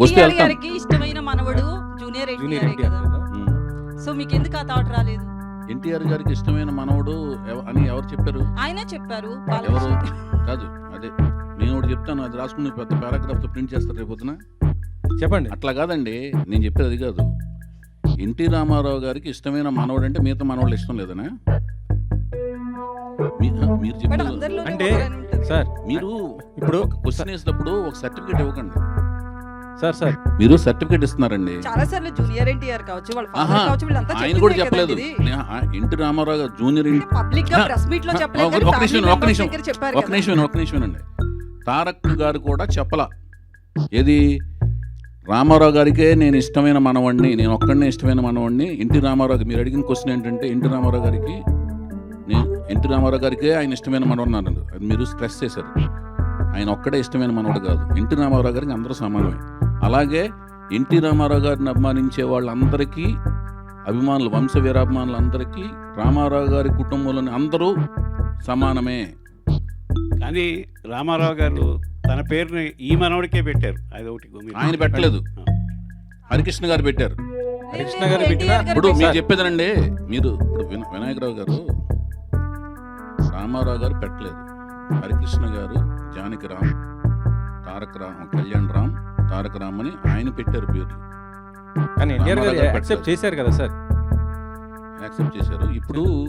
వస్తే గారికి ఇష్టమైన మనవడు జూనియర్ జూనియర్ ఎన్టీఆర్ కదా. సో మీకు ఎందుకు ఆ థాట్ రాలేదు? ఎన్టీఆర్ గారికి ఇష్టమైన మనవడు ఎవ- అని ఎవరు చెప్పారు? ఆయనే చెప్పారు ఎవరు? కాదు అదే నేను ఒకటి చెప్తాను అది రాసుకుని పెద్ద పారాగ్రాఫ్తో ప్రింట్ చేస్తారు రేపు పొద్దున. చెప్పండి. అట్లా కాదండి నేను చెప్పేది అది కాదు. ఎన్టీ రామారావు గారికి ఇష్టమైన మనవడు అంటే మిగతా మనవాళ్ళు ఇష్టం లేదనా? మీరు అందరిలో అంటే, సార్ మీరు ఇప్పుడు క్వశ్చన్ వేసినప్పుడు ఒక సర్టిఫికేట్ ఇవ్వకండి. Sir sir. మీరు సర్టిఫికేట్ ఇస్తున్నారండి. చాలా సార్లు జూనియర్ ఎన్టీఆర్ కావచ్చు వాళ్ళ ఆహా, ఫాదర్ కావచ్చు వీళ్ళంతా ఆయన కూడా చెప్పలేదు. నే- ఆ, NT Ramarao garu junior N- పబ్లిక్గా ప్రెస్ మీట్లో ఆ, చెప్పలేదు ఒక- కానీ ఒక family నిమిషం, members నిమిషం. దగ్గర చెప్పారు ఒక కదా. నిమిషం ఒక నిమిషం అండి. తారక్ గారు కూడా చెప్పలా. ఏది? రామారావు గారికే నేను ఇష్టమైన మనవాడిని నేను ఒక్కడనే ఇష్టమైన మనవాడిని ఎన్టీ రామారావు మీరు అడిగిన క్వశ్చన్ ఏంటంటే ఎన్టీ రామారావు గారికి నేను ఎన్టీ రామారావు గారికే ఆయన ఇష్టమైన మనవాడు అన్నారు అది మీరు స్ట్రెస్ చేశారు. ఆయన ఒక్కడే ఇష్టమైన మనవాడు కాదు. ఎన్టీ రామారావు గారికి అందరూ సమానమే. అలాగే ఎన్టీ రామారావు గారిని అభిమానించే వాళ్ళందరికీ అభిమానులు వంశ వీరాభిమానులందరికీ రామారావు గారి కుటుంబంలోని అందరూ సమానమే. కానీ రామారావు గారు తన పేరుని ఈ మనవడికే పెట్టారు. అది ఒకటి ఆయన పెట్టలేదు. హరికృష్ణ గారు పెట్టారు. హరికృష్ణ గారు పెట్టిన- ఇప్పుడు మీరు సార్. చెప్పేదండి మీరు ఇప్పుడు విన- వినాయకరావు గారు రామారావు గారు పెట్టలేదు. హరికృష్ణ గారు జానకి రామ్ తారక రామ్ కళ్యాణ్ రామ్ తారక రామ్ అని ఆయన పెట్టారు పేర్లు. కానీ ఎన్టీఆర్ గారు యాక్సెప్ట్ చేశారు కదా సార్. యాక్సెప్ట్ చేశారు. ఇప్పుడు